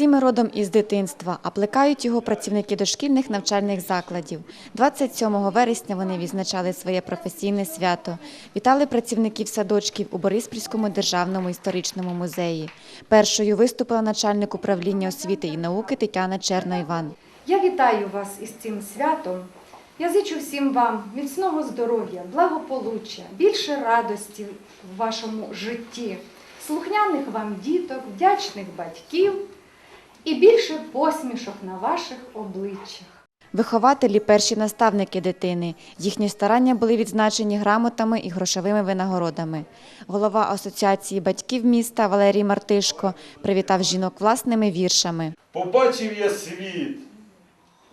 Ми родом із дитинства, а плекають його працівники дошкільних навчальних закладів. 27 вересня вони відзначали своє професійне свято. Вітали працівників садочків у Бориспільському державному історичному музеї. Першою виступила начальник управління освіти і науки Тетяна Черна-Іван. Я вітаю вас із цим святом. Я зичу всім вам міцного здоров'я, благополуччя, більше радості в вашому житті, слухняних вам діток, вдячних батьків і більше посмішок на ваших обличчях. Вихователі перші наставники дитини. Їхні старання були відзначені грамотами і грошовими винагородами. Голова асоціації батьків міста Валерій Мартишко привітав жінок власними віршами. Побачив я світ,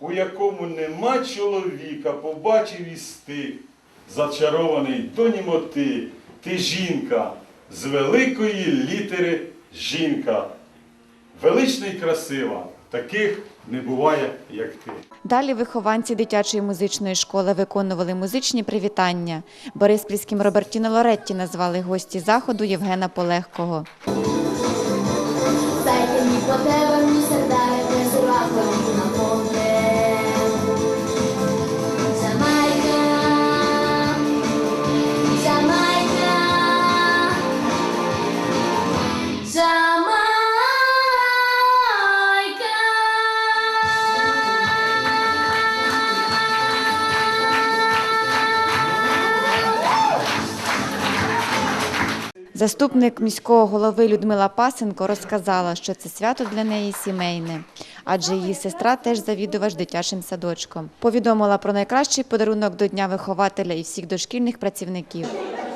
у якому нема чоловіка, побачив і стих, зачарований до німоти. Ти жінка, з великої літери жінка. Велична і красива, таких не буває, як ти. Далі вихованці дитячої музичної школи виконували музичні привітання. Бориспільським Робертіно Лоретті назвали гості заходу Євгена Полегкого. Дайте мені Заступник міського голови Людмила Пасенко розказала, що це свято для неї сімейне, адже її сестра теж завідувач дитячим садочком. Повідомила про найкращий подарунок до Дня вихователя і всіх дошкільних працівників.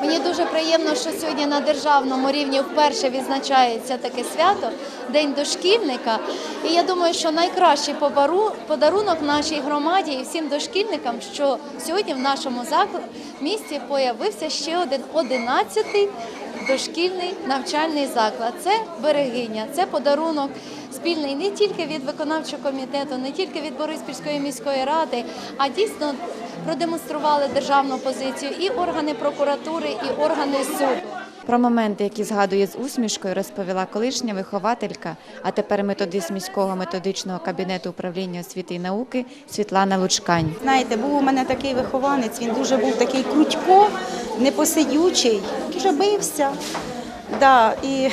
Мені дуже приємно, що сьогодні на державному рівні вперше відзначається таке свято День дошкільника. І я думаю, що найкращий подарунок нашій громаді і всім дошкільникам, що сьогодні в нашому місті появився ще один одинадцятий дошкільний навчальний заклад. Це берегиня, це подарунок спільний не тільки від виконавчого комітету, не тільки від Бориспільської міської ради, а дійсно продемонстрували державну позицію і органи прокуратури, і органи суду. Про моменти, які згадує з усмішкою, розповіла колишня вихователька, а тепер методист міського методичного кабінету управління освіти і науки Світлана Лучкань. Знаєте, був у мене такий вихованець, він дуже був такий крутько, непосидючий, дуже бився. Да, і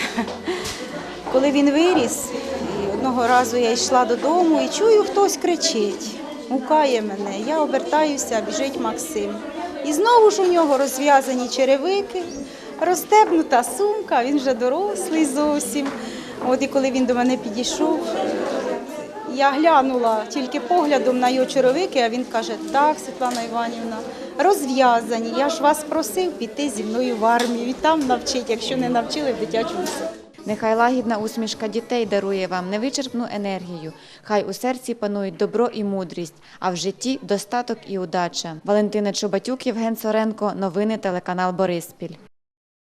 коли він виріс, одного разу я йшла додому і чую, хтось кричить, гукає мене. Я обертаюся, біжить Максим. І знову ж у нього розв'язані черевики, розстебнута сумка, він вже дорослий зовсім. От і коли він до мене підійшов, я глянула тільки поглядом на його черевики, а він каже: так, Світлана Іванівна, розв'язані. Я ж вас просив піти зі мною в армію і там навчити, якщо не навчили в дитячому садку. Нехай лагідна усмішка дітей дарує вам невичерпну енергію. Хай у серці панують добро і мудрість, а в житті достаток і удача. Валентина Чубатюк, Євген Соренко. Новини телеканал Бориспіль.